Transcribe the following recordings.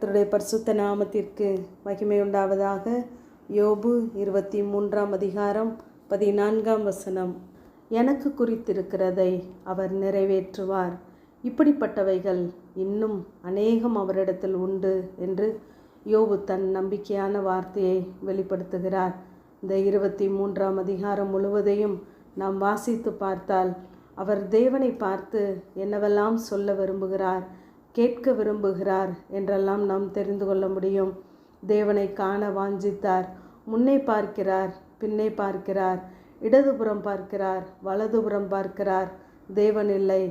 கர்த்தருடைய பரிசுத்த நாமத்திற்கு மகிமை உண்டாவதாக யோபு இருபத்தி மூன்றாம் அதிகாரம் பதினான்காம் வசனம். எனக்கு குறித்திருக்கிறதை அவர் நிறைவேற்றுவார். இப்படிப்பட்டவைகள் இன்னும் அநேகம் அவரிடத்தில் உண்டு என்று யோபு தன் நம்பிக்கையான வார்த்தையை வெளிப்படுத்துகிறார். இந்த இருபத்தி மூன்றாம் அதிகாரம் முழுவதையும் நாம் வாசித்து பார்த்தால் அவர் தேவனை பார்த்து என்னவெல்லாம் சொல்ல விரும்புகிறார்? கேட்க விரும்புகிறார் என்றெல்லாம் நாம் தெரிந்து கொள்ள முடியும். தேவனை காண வாஞ்சித்தார். முன்னே பார்க்கிறார் பின்னே பார்க்கிறார். இடதுபுறம் பார்க்கிறார் வலதுபுறம் பார்க்கிறார். தேவன் இல்லை.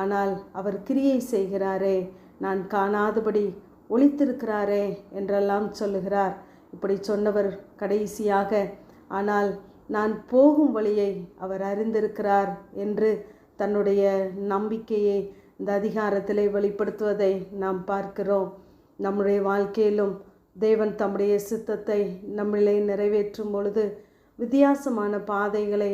ஆனால் அவர் கிரியை செய்கிறாரே. நான் காணாதபடி ஒளித்திருக்கிறாரே என்றெல்லாம் சொல்லுகிறார். இப்படி சொன்னவர் கடைசியாக ஆனால் நான் போகும் வழியை அவர் அறிந்திருக்கிறார் என்று தன்னுடைய நம்பிக்கையை இந்த அதிகாரத்தில் வெளிப்படுத்துவதை நாம் பார்க்கிறோம். நம்முடைய வாழ்க்கையிலும் தேவன் தம்முடைய சித்தத்தை நம்மளை நிறைவேற்றும் பொழுது வித்தியாசமான பாதைகளை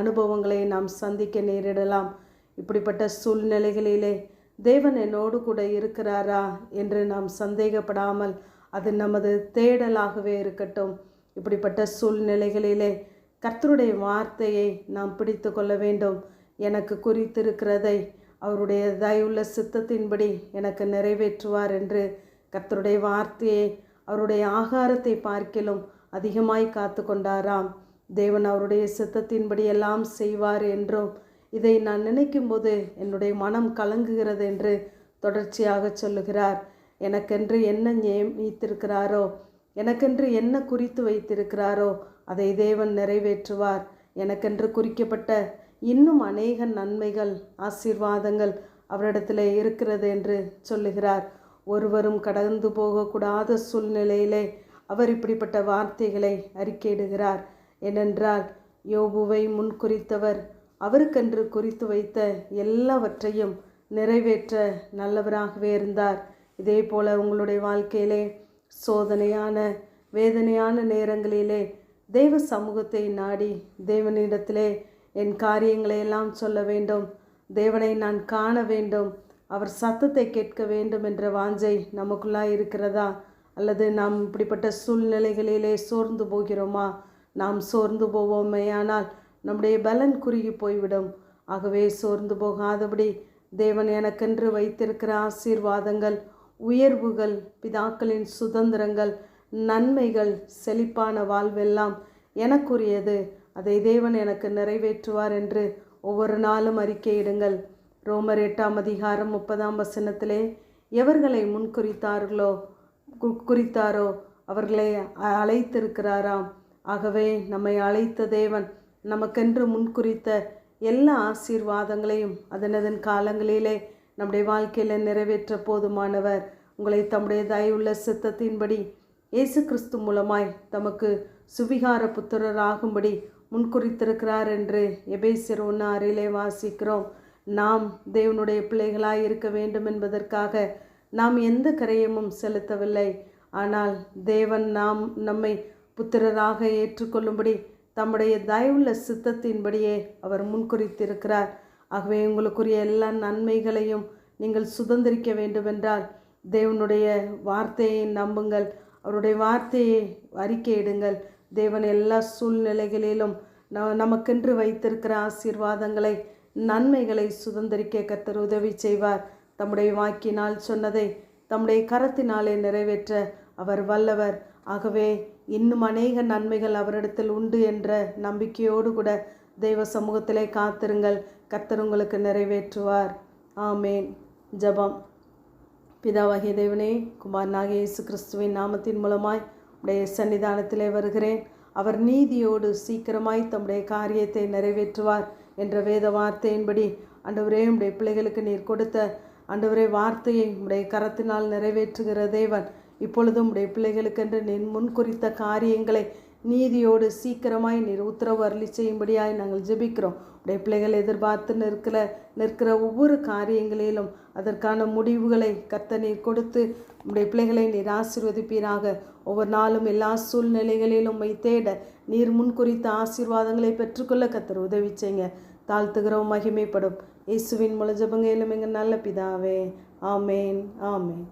அனுபவங்களை நாம் சந்திக்க நேரிடலாம். இப்படிப்பட்ட சூழ்நிலைகளிலே தேவன் என்னோடு கூட இருக்கிறாரா என்று நாம் சந்தேகப்படாமல் அது நமது தேடலாகவே இருக்கட்டும். இப்படிப்பட்ட சூழ்நிலைகளிலே கர்த்தருடைய வார்த்தையை நாம் பிடித்து கொள்ள வேண்டும். எனக்கு குறித்திருக்கிறதை அவருடைய தயவுள்ள சித்தத்தின்படி எனக்கு நிறைவேற்றுவார் என்று கர்த்தருடைய வார்த்தையை அவருடைய ஆகாரத்தை பார்க்கிலும் அதிகமாய் காத்து கொண்டாராம். தேவன் அவருடைய சித்தத்தின்படி எல்லாம் செய்வார் என்றும் இதை நான் நினைக்கும்போது என்னுடைய மனம் கலங்குகிறது என்று தொடர்ச்சியாக சொல்லுகிறார். எனக்கென்று என்ன நியமித்திருக்கிறாரோ எனக்கென்று என்ன குறித்து வைத்திருக்கிறாரோ அதை தேவன் நிறைவேற்றுவார். எனக்கென்று குறிக்கப்பட்ட இன்னும் அநேக நன்மைகள் ஆசீர்வாதங்கள் அவரிடத்தில் இருக்கிறது என்று சொல்லுகிறார். ஒருவரும் கடந்து போகக்கூடாத சூழ்நிலையிலே அவர் இப்படிப்பட்ட வார்த்தைகளை அறிக்கையிடுகிறார். ஏனென்றால் யோபுவை முன்குறித்தவர் அவருக்கென்று குறித்து வைத்த எல்லாவற்றையும் நிறைவேற்ற நல்லவராகவே இருந்தார். இதே போல உங்களுடைய வாழ்க்கையிலே சோதனையான வேதனையான நேரங்களிலே தெய்வ சமூகத்தை நாடி தேவனிடத்திலே என் காரியங்களை எல்லாம் சொல்ல வேண்டும். தேவனை நான் காண வேண்டும். அவர் சத்தத்தை கேட்க வேண்டும் என்ற வாஞ்சை நமக்குள்ளாய் இருக்கிறதா? அல்லது நாம் இப்படிப்பட்ட சூழ்நிலைகளிலே சோர்ந்து போகிறோமா? நாம் சோர்ந்து போவோமேயானால் நம்முடைய பலன் குறுகி போய்விடும். ஆகவே சோர்ந்து போகாதபடி தேவன் எனக்கென்று வைத்திருக்கிற ஆசீர்வாதங்கள் உயர்வுகள் பிதாக்களின் சுதந்திரங்கள் நன்மைகள் செழிப்பான வாழ்வெல்லாம் எனக்குரியது. அதை தேவன் எனக்கு நிறைவேற்றுவார் என்று ஒவ்வொரு நாளும் அறிக்கையிடுங்கள் ரோமர் எட்டாம் அதிகாரம் முப்பதாம் வசனத்திலே எவர்களை முன்குறித்தார்களோ குறித்தாரோ அவர்களை அழைத்திருக்கிறாராம். ஆகவே நம்மை அழைத்த தேவன் நமக்கென்று முன்குறித்த எல்லா ஆசீர்வாதங்களையும் அதனதன் காலங்களிலே நம்முடைய வாழ்க்கையில் நிறைவேற்ற போதுமானவர். உங்களை தம்முடைய தயவுள்ள சித்தத்தின்படி இயேசு கிறிஸ்து மூலமாய் தமக்கு சுவிகார புத்திரராகும்படி முன்குறித்திருக்கிறார் என்று எபேசியர் ஒன்று வாசிக்கிறோம். நாம் தேவனுடைய பிள்ளைகளாய் இருக்க வேண்டும் என்பதற்காக நாம் எந்த கரையமும் செலுத்தவில்லை. ஆனால் தேவன் நாம் நம்மை புத்திரராக ஏற்றுக்கொள்ளும்படி தம்முடைய தயவுள்ள சித்தத்தின்படியே அவர் முன்குறித்திருக்கிறார். ஆகவே உங்களுக்குரிய எல்லா நன்மைகளையும் நீங்கள் சுதந்திரிக்க வேண்டுமென்றால் தேவனுடைய வார்த்தையை நம்புங்கள். அவருடைய வார்த்தையை அறிக்கையிடுங்கள். தேவன் எல்லா சூழ்நிலைகளிலும் ந நமக்கென்று வைத்திருக்கிற ஆசீர்வாதங்களை நன்மைகளை சுதந்திரிக்க கத்தர் உதவி செய்வார். தம்முடைய வாக்கினால் சொன்னதை தம்முடைய கரத்தினாலே நிறைவேற்ற அவர் வல்லவர். ஆகவே இன்னும் அநேக நன்மைகள் அவரிடத்தில் உண்டு என்ற நம்பிக்கையோடு கூட தெய்வ சமூகத்திலே காத்திருங்கள். கர்த்தர் உங்களுக்கு நிறைவேற்றுவார். ஆமேன். ஜபம். பிதாவாகிய தேவனே குமாரனாகிய இயேசு கிறிஸ்துவின் நாமத்தின் மூலமாய் உடைய சன்னிதானத்திலே வருகிறேன். அவர் நீதியோடு சீக்கிரமாய் தம்முடைய காரியத்தை நிறைவேற்றுவார் என்ற வேத வார்த்தையின்படி அண்டவரே உடைய பிள்ளைகளுக்கு நீர் கொடுத்த அண்டவரே வார்த்தையை உடைய கரத்தினால் நிறைவேற்றுகிற தேவன். இப்பொழுதும் உடைய பிள்ளைகளுக்கென்று நீ முன்குறித்த காரியங்களை நீதியோடு சீக்கிரமாய் நீர் உத்தரவு அருளி செய்யும்படியாய் நாங்கள் ஜெபிக்கிறோம். உடைய பிள்ளைகள் எதிர்பார்த்து நிற்கிற நிற்கிற ஒவ்வொரு காரியங்களிலும் அதற்கான முடிவுகளை கத்த நீர் கொடுத்து உடைய பிள்ளைகளை நீர் ஆசீர்வதிப்பீராக. ஒவ்வொரு நாளும் எல்லா சூழ்நிலைகளிலும் உம்மை தேட நீர் முன்குறித்த ஆசீர்வாதங்களை பெற்றுக்கொள்ள கத்தர் உதவி செய்யுங்க. தாழ்த்துகிறோம் மகிமைப்படும். இயேசுவின் முழு ஜபங்கையிலும் எங்கள் நல்ல பிதாவே. ஆமேன் ஆமேன்.